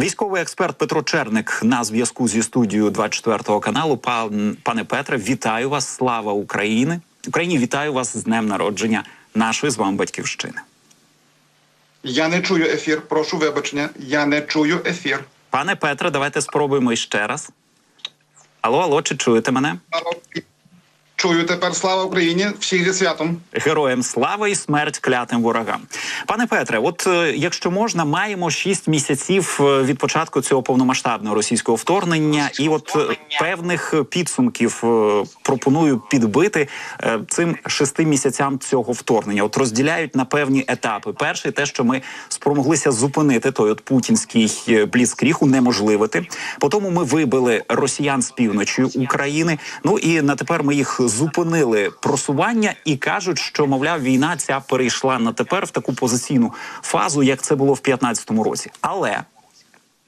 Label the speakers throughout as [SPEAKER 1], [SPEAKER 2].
[SPEAKER 1] Військовий експерт Петро Черник на зв'язку зі студією 24 каналу. Пан пане Петре, вітаю вас! Слава України! Україні вітаю вас з днем народження нашої з вами батьківщини.
[SPEAKER 2] Я не чую ефір. Прошу вибачення. Я не чую ефір.
[SPEAKER 1] Пане Петре, давайте спробуємо іще раз. Алло, алло, чи чуєте мене?
[SPEAKER 2] Чую тепер слава Україні. Всіх зі святом.
[SPEAKER 1] Героям слава і смерть клятим ворогам. Пане Петре, от е, якщо можна, маємо шість місяців е, від початку цього повномасштабного російського вторгнення, і от е, певних підсумків пропоную підбити цим шести місяцям цього вторгнення. От розділяють на певні етапи. Перший те, що ми спромоглися зупинити той от путінський бліцкріг, унеможливити. Потім ми вибили росіян з півночі України. Ну і на тепер ми їх зупинили просування і кажуть, що мовляв, війна ця перейшла на тепер в таку позиційну фазу, як це було в 2015 році. Але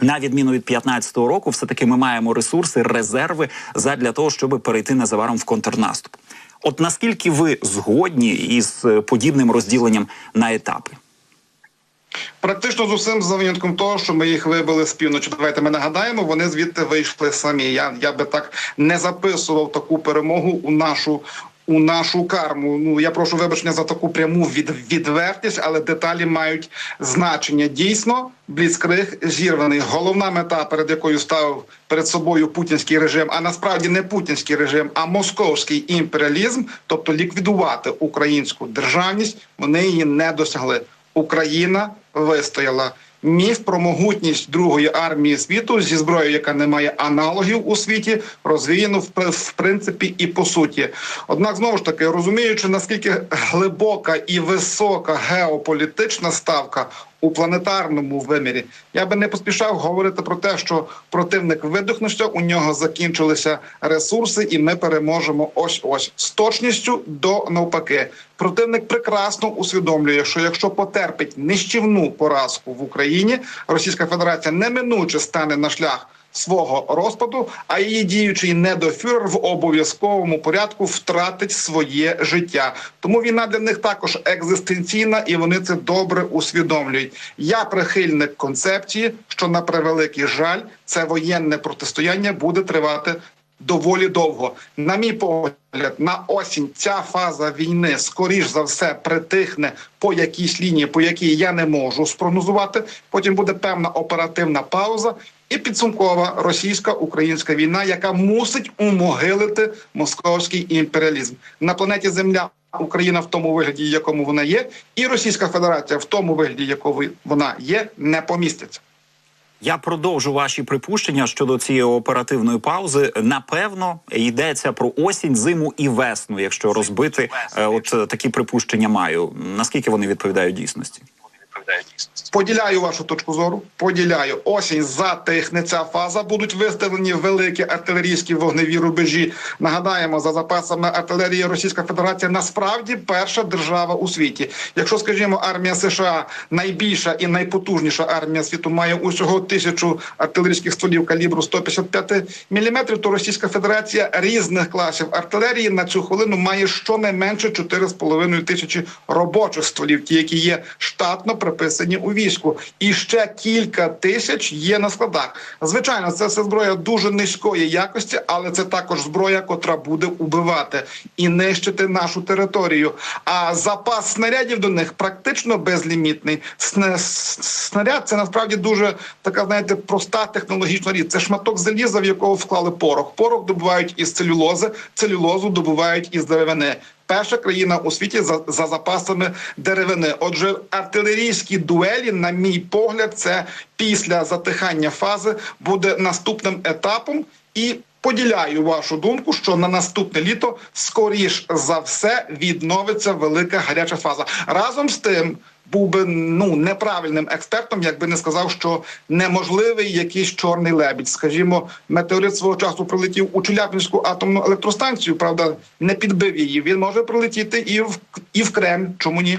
[SPEAKER 1] на відміну від 2015 року, все таки ми маємо ресурси, резерви задля того, щоб перейти незабаром в контрнаступ. От наскільки ви згодні із е, подібним розділенням на етапи?
[SPEAKER 2] Практично з усім за винятком того, що ми їх вибили з півночі. Давайте ми нагадаємо, вони звідти вийшли самі. Я, я би так не записував таку перемогу у нашу. У нашу карму. Ну я прошу вибачення за таку пряму від, відвертість, але деталі мають значення. Дійсно, бліцкриг зірваний. Головна мета, перед якою став перед собою путінський режим, а насправді не путінський режим, а московський імперіалізм, тобто ліквідувати українську державність. Вони її не досягли. Україна вистояла. Міф про могутність другої армії світу зі зброєю, яка не має аналогів у світі, розвіяно в, принципі і по суті. Однак, знову ж таки, розуміючи наскільки глибока і висока геополітична ставка у планетарному вимірі, я би не поспішав говорити про те, що противник видихнувся, у нього закінчилися ресурси, і ми переможемо ось ось з точністю до навпаки. Противник прекрасно усвідомлює, що якщо потерпить нищівну поразку в Україні, Російська Федерація неминуче стане на шлях. Свого розпаду, а її діючий недофюрер в обов'язковому порядку втратить своє життя. Тому війна для них також екзистенційна, і вони це добре усвідомлюють. Я прихильник концепції, що на превеликий жаль, це воєнне протистояння буде тривати доволі довго. На мій погляд, на осінь ця фаза війни скоріш за все притихне по якійсь лінії, по якій я не можу спрогнозувати. Потім буде певна оперативна пауза. І підсумкова російсько-українська війна, яка мусить умогилити московський імперіалізм на планеті Земля. Україна в тому вигляді, якому вона є, і Російська Федерація в тому вигляді, якому вона є, не поміститься.
[SPEAKER 1] Я продовжу ваші припущення щодо цієї оперативної паузи. Напевно, йдеться про осінь, зиму і весну, якщо розбити е, от е, такі припущення маю. Наскільки вони відповідають дійсності?
[SPEAKER 2] Поділяю вашу точку зору. Поділяю осінь затихне ця фаза. Будуть виставлені великі артилерійські вогневі рубежі. Нагадаємо, за запасами артилерії Російська Федерація насправді перша держава у світі. Якщо, скажімо, армія США найбільша і найпотужніша армія світу має усього тисячу артилерійських стволів калібру 155 мм, то Російська Федерація різних класів артилерії на цю хвилину має щонайменше 4,5 тисячі робочих стволів, ті, які є штатно приписані у війську, і ще кілька тисяч є на складах. Звичайно, це все зброя дуже низької якості, але це також зброя, котра буде убивати і нищити нашу територію. А запас снарядів до них практично безлімітний. Снаряд це насправді дуже така, знаєте, проста технологічна річ. Це шматок заліза, в якого вклали порох. Порох добувають із целюлози, целюлозу добувають із деревини. Перша країна у світі за, за запасами деревини. Отже, артилерійські дуелі, на мій погляд, це після затихання фази буде наступним етапом і. Поділяю вашу думку, що на наступне літо скоріш за все відновиться велика гаряча фаза. Разом з тим був би ну неправильним експертом, якби не сказав, що неможливий якийсь чорний лебідь. Скажімо, метеорит свого часу прилетів у Челябинську атомну електростанцію. Правда, не підбив її. Він може прилетіти і в і в Кремль. Чому ні?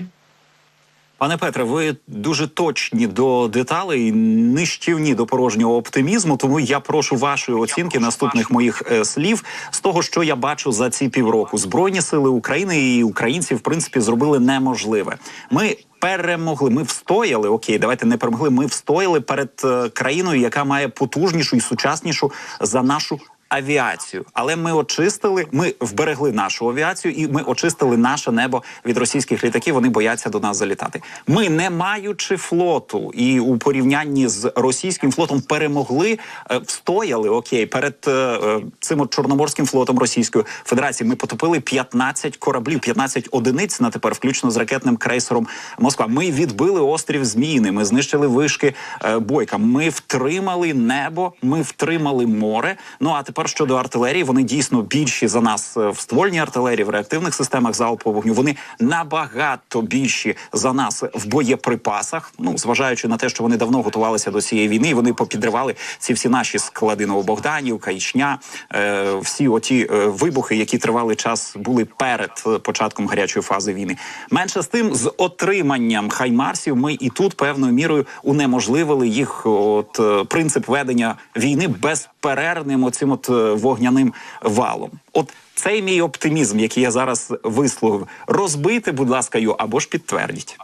[SPEAKER 1] Пане Петре, ви дуже точні до деталей, нищівні до порожнього оптимізму. Тому я прошу вашої оцінки наступних моїх е, слів з того, що я бачу за ці півроку. Збройні сили України і українці, в принципі, зробили неможливе. Ми перемогли. Ми встояли. Окей, давайте не перемогли. Ми встояли перед е, країною, яка має потужнішу і сучаснішу за нашу. Авіацію, але ми очистили, ми вберегли нашу авіацію, і ми очистили наше небо від російських літаків. Вони бояться до нас залітати. Ми, не маючи флоту, і у порівнянні з російським флотом перемогли, е, встояли окей перед е, е, цим чорноморським флотом Російської Федерації. Ми потопили 15 кораблів, 15 одиниць на тепер, включно з ракетним крейсером Москва. Ми відбили острів Зміїни. Ми знищили вишки бойка. Ми втримали небо. Ми втримали море. Ну а тепер щодо артилерії, вони дійсно більші за нас е, в ствольній артилерії, в реактивних системах залпового вогню. Вони набагато більші за нас в боєприпасах. Ну зважаючи на те, що вони давно готувалися до цієї війни, і вони попідривали ці всі наші склади Новобогданівка, Ічня, е, всі оті е, вибухи, які тривали час, були перед е, початком гарячої фази війни. Менше з тим, з отриманням хаймарсів, ми і тут певною мірою унеможливили їх. От е, принцип ведення війни безперервним оцим от вогняним валом. От цей мій оптимізм, який я зараз висловив, розбити, будь ласка, його або ж підтвердіть.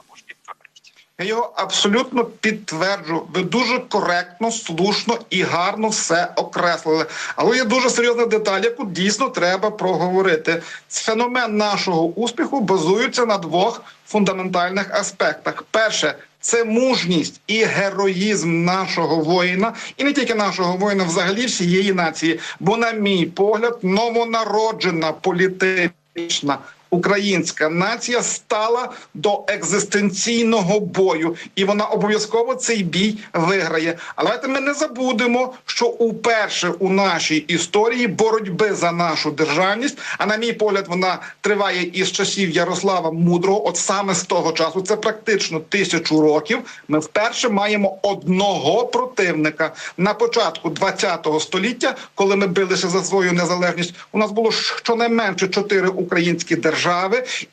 [SPEAKER 2] Я його абсолютно підтверджу. Ви дуже коректно, слушно і гарно все окреслили. Але є дуже серйозна деталь, яку дійсно треба проговорити. Феномен нашого успіху базується на двох фундаментальних аспектах. Перше. Це мужність і героїзм нашого воїна, і не тільки нашого воїна, взагалі всієї нації. Бо, на мій погляд, новонароджена політична українська нація стала до екзистенційного бою, і вона обов'язково цей бій виграє. Але давайте ми не забудемо, що уперше у нашій історії боротьби за нашу державність, а на мій погляд, вона триває із часів Ярослава Мудрого. От саме з того часу, це практично тисячу років. Ми вперше маємо одного противника на початку ХХ століття, коли ми билися за свою незалежність. У нас було щонайменше чотири українські держави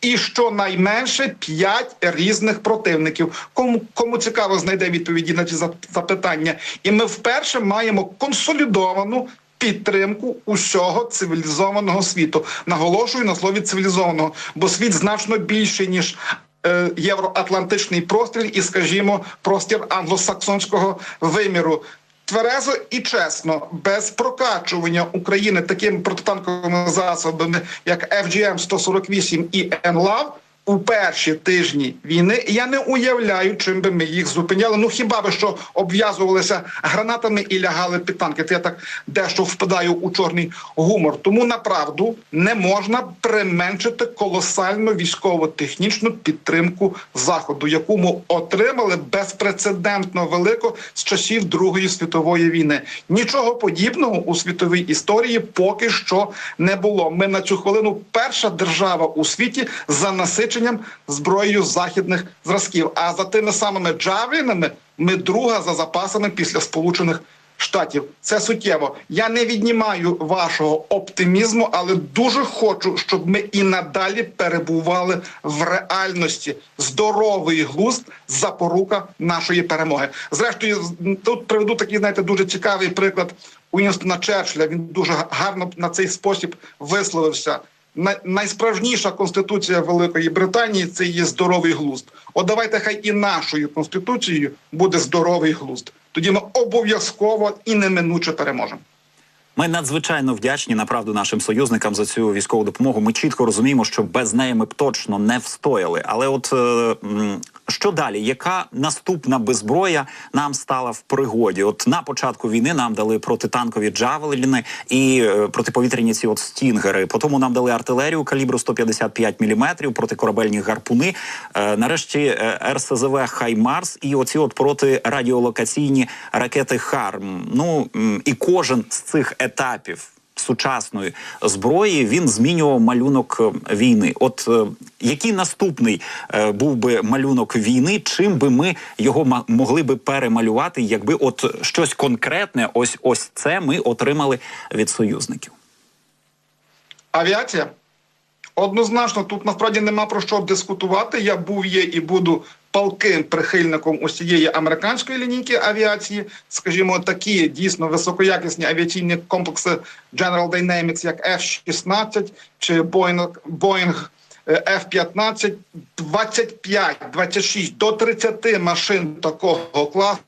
[SPEAKER 2] і щонайменше п'ять різних противників. Кому кому цікаво, знайде відповіді на ці запитання, і ми вперше маємо консолідовану. Підтримку усього цивілізованого світу наголошую на слові цивілізованого, бо світ значно більший ніж е, євроатлантичний простір і, скажімо, простір англосаксонського виміру. Тверезо і чесно, без прокачування України такими протитанковими засобами, як FGM 148 і НЛАВ, у перші тижні війни я не уявляю, чим би ми їх зупиняли. Ну хіба би що обв'язувалися гранатами і лягали під танки. Це я так дещо впадаю у чорний гумор. Тому направду не можна применшити колосальну військово-технічну підтримку заходу, яку ми отримали безпрецедентно велико з часів Другої світової війни. Нічого подібного у світовій історії поки що не було. Ми на цю хвилину перша держава у світі за насиченням зброєю західних зразків. А за тими самими джавелінами ми друга за запасами після сполучених. Штатів це суттєво. Я не віднімаю вашого оптимізму, але дуже хочу, щоб ми і надалі перебували в реальності. Здоровий глузд запорука нашої перемоги. Зрештою, тут приведу такий, знаєте, дуже цікавий приклад Уінстона Черчилля. Він дуже гарно на цей спосіб висловився. Най- найсправжніша конституція Великої Британії це є здоровий глузд. От давайте хай і нашою конституцією буде здоровий глузд. Тоді ми обов'язково і неминуче переможемо.
[SPEAKER 1] Ми надзвичайно вдячні направду нашим союзникам за цю військову допомогу. Ми чітко розуміємо, що без неї ми б точно не встояли. Але, от е, що далі? Яка наступна беззброя нам стала в пригоді? От на початку війни нам дали протитанкові джавеліни і е, протиповітряні ці от стінгери. Потім нам дали артилерію калібру 155 мм, протикорабельні гарпуни. Е, нарешті е, РСЗВ Хаймарс і оці от протирадіолокаційні ракети Харм. Ну і кожен з цих етапів. Сучасної зброї він змінював малюнок е, війни. От е, який наступний е, був би малюнок війни, чим би ми його могли би перемалювати, якби от щось конкретне, ось ось це ми отримали від союзників.
[SPEAKER 2] Авіація однозначно тут насправді нема про що дискутувати. Я був, є і буду палким прихильником усієї американської лінійки авіації. Скажімо, такі дійсно високоякісні авіаційні комплекси General Dynamics, як F-16 чи Boeing, Boeing е, F-15, 25, 26 до 30 машин такого класу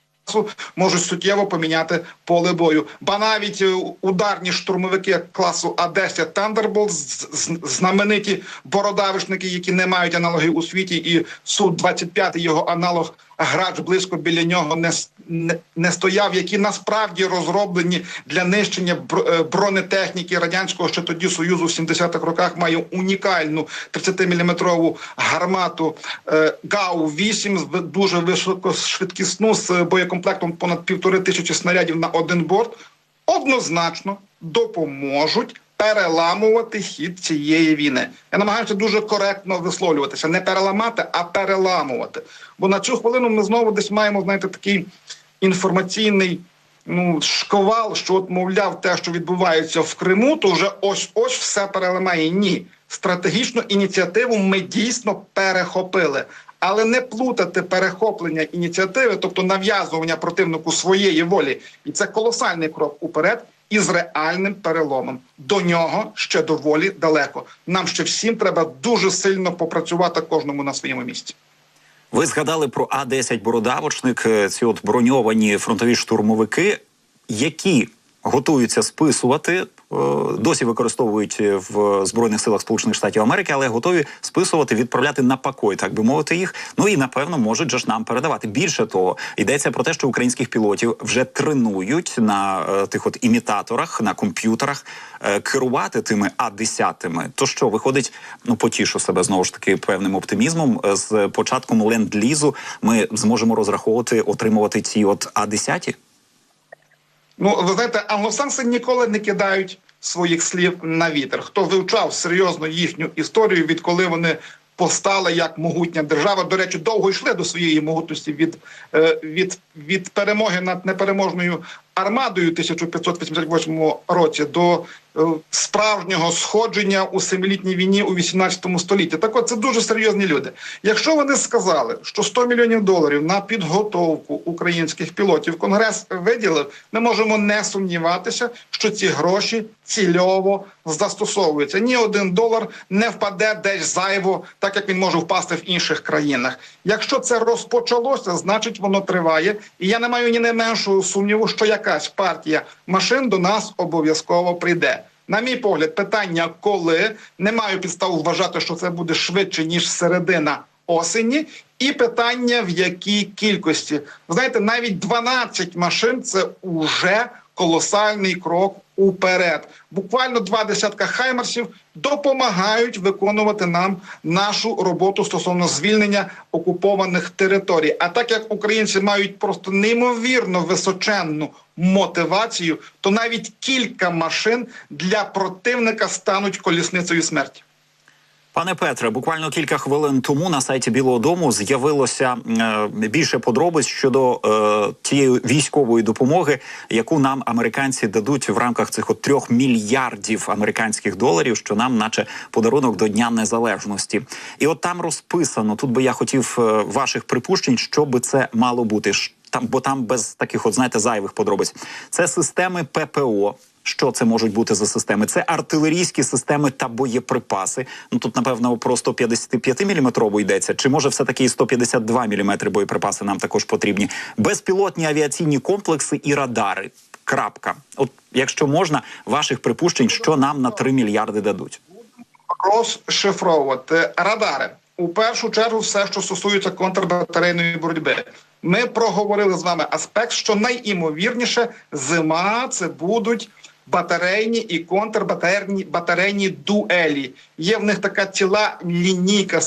[SPEAKER 2] можуть суттєво поміняти поле бою. Ба навіть е, ударні штурмовики класу А-10 Thunderbolt, з- з- знамениті бородавишники, які не мають аналогів у світі, і Су-25, його аналог грач близько біля нього не, не, не стояв, які насправді розроблені для нищення е, бронетехніки радянського ще тоді союзу в 70-х роках має унікальну 30-мм гармату е, ГАУ-8 з дуже високошвидкісну з боєкомплектом понад півтори тисячі снарядів на один борт. Однозначно допоможуть переламувати хід цієї війни. Я намагаюся дуже коректно висловлюватися, не переламати, а переламувати. Бо на цю хвилину ми знову десь маємо, знаєте, такий інформаційний ну, шковал, що от, мовляв, те, що відбувається в Криму, то вже ось ось все переламає. Ні, стратегічну ініціативу ми дійсно перехопили. Але не плутати перехоплення ініціативи, тобто нав'язування противнику своєї волі, і це колосальний крок уперед із реальним переломом. До нього ще доволі далеко. Нам ще всім треба дуже сильно попрацювати кожному на своєму місці.
[SPEAKER 1] Ви згадали про А-10 бородавочник, е, ці от броньовані фронтові штурмовики, які готуються списувати. Е, Досі використовують е, в збройних силах Сполучених Штатів Америки, але готові списувати, відправляти на покой, так би мовити, їх. Ну і напевно можуть же ж нам передавати. Більше того, йдеться про те, що українських пілотів вже тренують на е, тих от імітаторах, на комп'ютерах керувати тими А-10. То що виходить, ну потішу себе знову ж таки певним оптимізмом. З початком ленд-лізу ми зможемо розраховувати отримувати ці от А-10?
[SPEAKER 2] Ну, ви знаєте, англосакси ніколи не кидають своїх слів на вітер. Хто вивчав серйозно їхню історію, відколи вони постали як могутня держава. До речі, довго йшли до своєї могутності від, е, від, від перемоги над непереможною армадою 1588 році до е, справжнього сходження у семилітній війні у 18 столітті. Так от це дуже серйозні люди. Якщо вони сказали, що 100 мільйонів доларів на підготовку українських пілотів Конгрес виділив, ми можемо не сумніватися, що ці гроші цільово застосовуються. Ні один долар не впаде десь зайво, так як він може впасти в інших країнах. Якщо це розпочалося, значить воно триває. І я не маю ні найменшого сумніву, що якась партія машин до нас обов'язково прийде. На мій погляд, питання коли не маю підстав вважати, що це буде швидше ніж середина осені, і питання в якій кількості. Ви знаєте, навіть 12 машин це уже колосальний крок уперед. Буквально два десятка хаймерсів допомагають виконувати нам нашу роботу стосовно звільнення окупованих територій. А так як українці мають просто неймовірно височенну мотивацію, то навіть кілька машин для противника стануть колісницею смерті.
[SPEAKER 1] Пане Петре, буквально кілька хвилин тому на сайті Білого Дому з'явилося е, більше подробиць щодо е, тієї військової допомоги, яку нам американці дадуть в рамках цих от трьох мільярдів американських доларів, що нам, наче подарунок до Дня Незалежності. І от там розписано. Тут би я хотів е, ваших припущень, що би це мало бути. Там, бо там без таких, от знаєте, зайвих подробиць. Це системи ППО. Що це можуть бути за системи? Це артилерійські системи та боєприпаси. Ну тут, напевно, про 155 мм йдеться. Чи може все таки і 152 мм боєприпаси нам також потрібні? Безпілотні авіаційні комплекси і радари. Крапка. От якщо можна, ваших припущень, що нам на 3 мільярди дадуть.
[SPEAKER 2] розшифровувати радари. У першу чергу, все, що стосується контрбатарейної боротьби. Ми проговорили з вами аспект, що найімовірніше зима це будуть батарейні і контрбатарейні батарейні дуелі. Є в них така ціла лінійка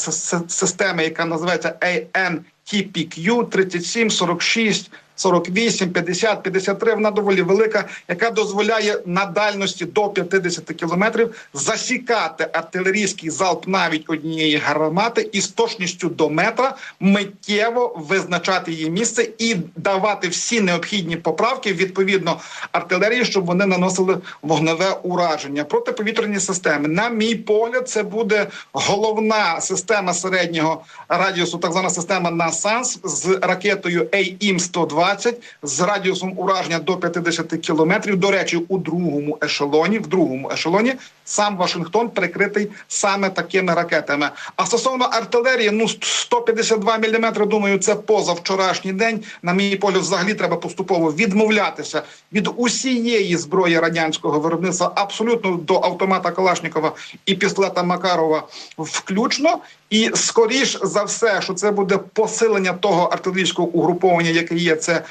[SPEAKER 2] системи, яка називається ANTPQ 37, 46, 48, 50, 53, вона доволі велика, яка дозволяє на дальності до 50 кілометрів засікати артилерійський залп навіть однієї гармати із точністю до метра миттєво визначати її місце і давати всі необхідні поправки відповідно артилерії, щоб вони наносили вогневе ураження. Протиповітряні системи, на мій погляд, це буде головна система середнього радіусу, так звана система НАСАНС з ракетою AIM-120 з радіусом ураження до 50 кілометрів. До речі, у другому ешелоні, в другому ешелоні сам Вашингтон прикритий саме такими ракетами. А стосовно артилерії, ну 152 мм, думаю, це позавчорашній день. На мій погляд, взагалі треба поступово відмовлятися від усієї зброї радянського виробництва, абсолютно до автомата Калашникова і пістолета Макарова включно. І скоріш за все, що це буде посилення того артилерійського угруповання, яке є це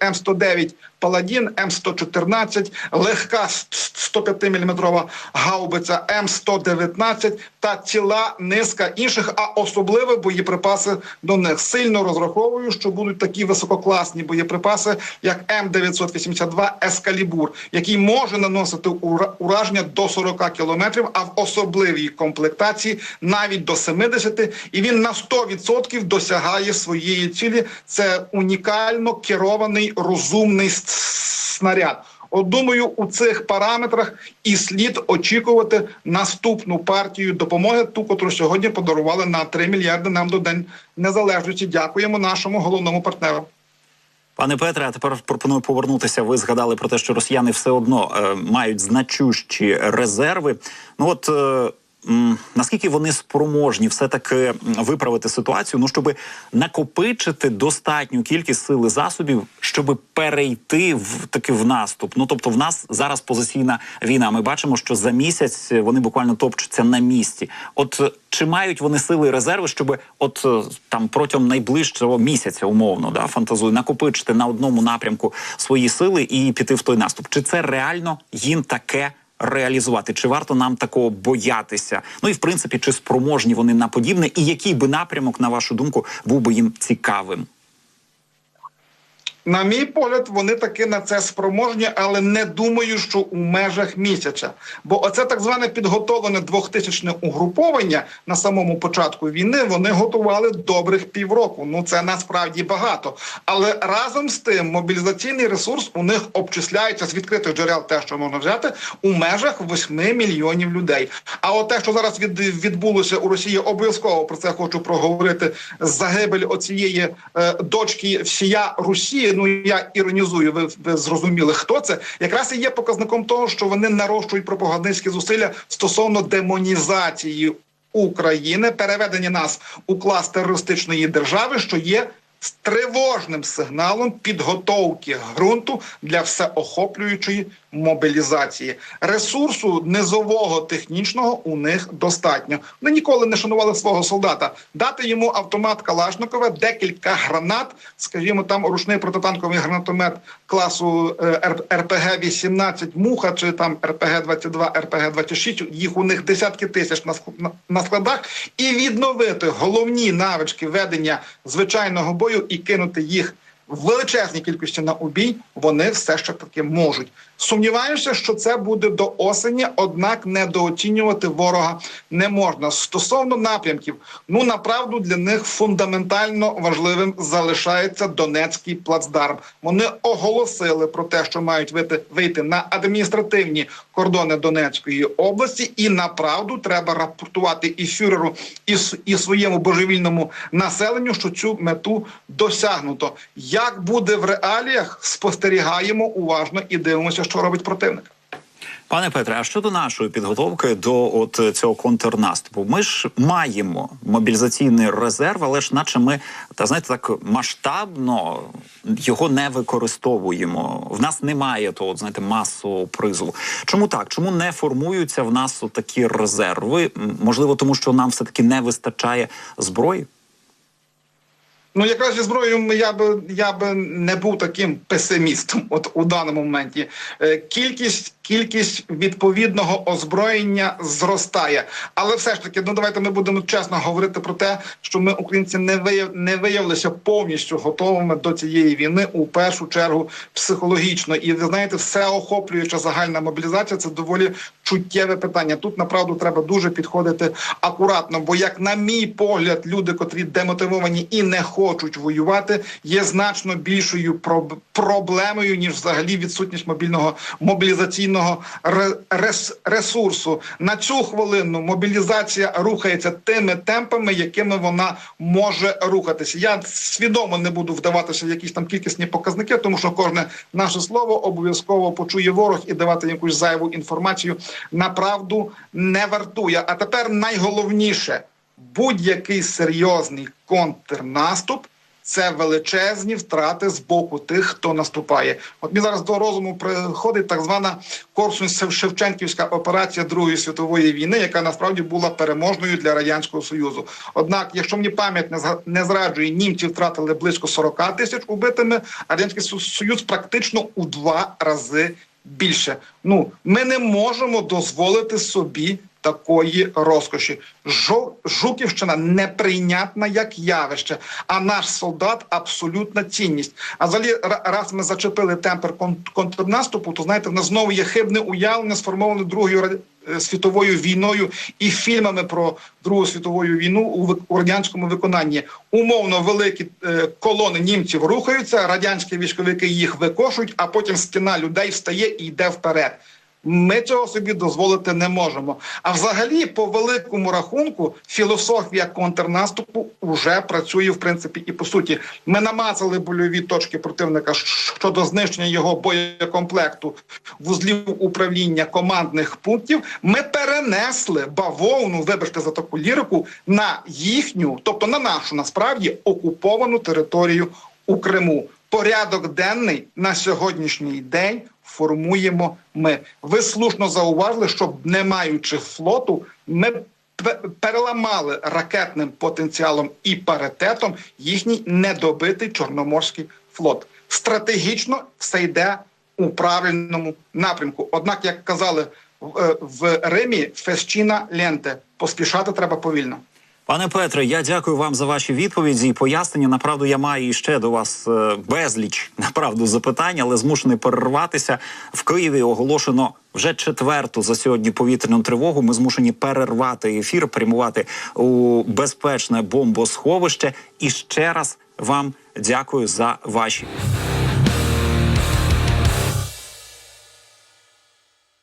[SPEAKER 2] М109 Паладін, М114, легка 105 мм гаубиця М119 та ціла низка інших, а особливо боєприпаси до них. Сильно розраховую, що будуть такі висококласні боєприпаси, як М982 Ескалібур, який може наносити ура- ураження до 40 кілометрів, а в особливій комплектації навіть до 70, і він на 100% досягає своєї цілі. Це унікально керований розумний снаряд. От думаю, у цих параметрах і слід очікувати наступну партію допомоги, ту, котру сьогодні подарували на 3 мільярди нам до День Незалежності. Дякуємо нашому головному партнеру.
[SPEAKER 1] Пане Петре, а тепер пропоную повернутися. Ви згадали про те, що росіяни все одно е, мають значущі резерви. Ну от е, наскільки вони спроможні все таки виправити ситуацію, ну щоб накопичити достатню кількість сил і засобів, щоб перейти в таки в наступ. Ну тобто, в нас зараз позиційна війна. Ми бачимо, що за місяць вони буквально топчуться на місці. От е, чи мають вони сили і резерви, щоб от е, там протягом найближчого місяця, умовно, да фантазую, накопичити на одному напрямку свої сили і піти в той наступ? Чи це реально їм таке? Реалізувати чи варто нам такого боятися? Ну і в принципі, чи спроможні вони на подібне, і який би напрямок, на вашу думку, був би їм цікавим?
[SPEAKER 2] На мій погляд, вони таки на це спроможні, але не думаю, що у межах місяця. Бо оце так зване підготовлене двохтисячне угруповання на самому початку війни. Вони готували добрих півроку. Ну це насправді багато. Але разом з тим мобілізаційний ресурс у них обчисляється з відкритих джерел, те, що можна взяти, у межах 8 мільйонів людей. А от те, що зараз від, відбулося у Росії, обов'язково про це хочу проговорити. Загибель оцієї е, дочки всія Росії. Ну я іронізую, ви, ви зрозуміли, хто це. Якраз і є показником того, що вони нарощують пропагандистські зусилля стосовно демонізації України, переведення нас у клас терористичної держави, що є з тривожним сигналом підготовки ґрунту для всеохоплюючої мобілізації. Ресурсу низового технічного у них достатньо. Вони ніколи не шанували свого солдата. Дати йому автомат Калашникова, декілька гранат, скажімо, там ручний протитанковий гранатомет класу е, РПГ 18 муха чи там РПГ 22 РПГ 26 Їх у них десятки тисяч на ск- на- на складах, і відновити головні навички ведення звичайного бою і кинути їх в величезній кількості на убій, вони все ще таки можуть. Сумніваюся, що це буде до осені, однак недооцінювати ворога не можна. Стосовно напрямків, ну направду для них фундаментально важливим залишається Донецький плацдарм. Вони оголосили про те, що мають вийти, вийти на адміністративні кордони Донецької області, і направду треба рапортувати і фюреру, і, і своєму божевільному населенню, що цю мету досягнуто. Як буде в реаліях, спостерігаємо уважно і дивимося, що робить противник.
[SPEAKER 1] Пане Петре, а щодо нашої підготовки до от цього контрнаступу, ми ж маємо мобілізаційний резерв, але ж наче ми та знаєте, так масштабно його не використовуємо. В нас немає того, от, знаєте, масового призову. Чому так? Чому не формуються в нас такі резерви? Можливо, тому що нам все таки не вистачає зброї.
[SPEAKER 2] Ну, якраз зі зброєю я би я би не був таким песимістом. От у даному моменті Е, кількість кількість відповідного озброєння зростає, але все ж таки, ну давайте ми будемо чесно говорити про те, що ми, українці, не вияв не виявилися повністю готовими до цієї війни у першу чергу психологічно. І ви знаєте, всеохоплююча загальна мобілізація це доволі чуттєве питання. Тут направду треба дуже підходити акуратно. Бо, як на мій погляд, люди, котрі демотивовані і не хочуть воювати, є значно більшою проб- проблемою ніж взагалі відсутність мобільного мобілізаційного ре- ресурсу. На цю хвилину мобілізація рухається тими темпами, якими вона може рухатися. Я свідомо не буду вдаватися в якісь там кількісні показники, тому що кожне наше слово обов'язково почує ворог і давати якусь зайву інформацію на не вартує. А тепер найголовніше будь-який серйозний контрнаступ. Це величезні втрати з боку тих, хто наступає. От мені зараз до розуму приходить так звана Корсунь-Шевченківська операція Другої світової війни, яка насправді була переможною для радянського союзу. Однак, якщо мені пам'ять не зраджує, німці втратили близько 40 тисяч убитими, а радянський союз практично у два рази більше. Ну ми не можемо дозволити собі такої розкоші. Жуківщина неприйнятна як явище, а наш солдат абсолютна цінність. А взагалі, раз ми зачепили темпер кон- контрнаступу, то знаєте, в нас знову є хибне уявлення, сформоване другою е, світовою війною і фільмами про Другу світову війну у, радянському виконанні. Умовно великі е, колони німців рухаються, радянські військовики їх викошують, а потім стіна людей встає і йде вперед. Ми цього собі дозволити не можемо. А взагалі, по великому рахунку, філософія контрнаступу вже працює в принципі і по суті. Ми намацали больові точки противника щодо знищення його боєкомплекту, вузлів управління командних пунктів. Ми перенесли бавовну, вибачте за таку лірику, на їхню, тобто на нашу насправді окуповану територію у Криму. Порядок денний на сьогоднішній день формуємо ми. Ви слушно зауважили, що не маючи флоту, ми пе- переламали ракетним потенціалом і паритетом їхній недобитий чорноморський флот. Стратегічно все йде у правильному напрямку. Однак, як казали в, е, Римі, фещіна ленте поспішати треба повільно.
[SPEAKER 1] Пане Петре, я дякую вам за ваші відповіді і пояснення. Направду я маю ще до вас е, безліч направду запитань, але змушений перерватися. В Києві оголошено вже четверту за сьогодні повітряну тривогу. Ми змушені перервати ефір, прямувати у безпечне бомбосховище. І ще раз вам дякую за ваші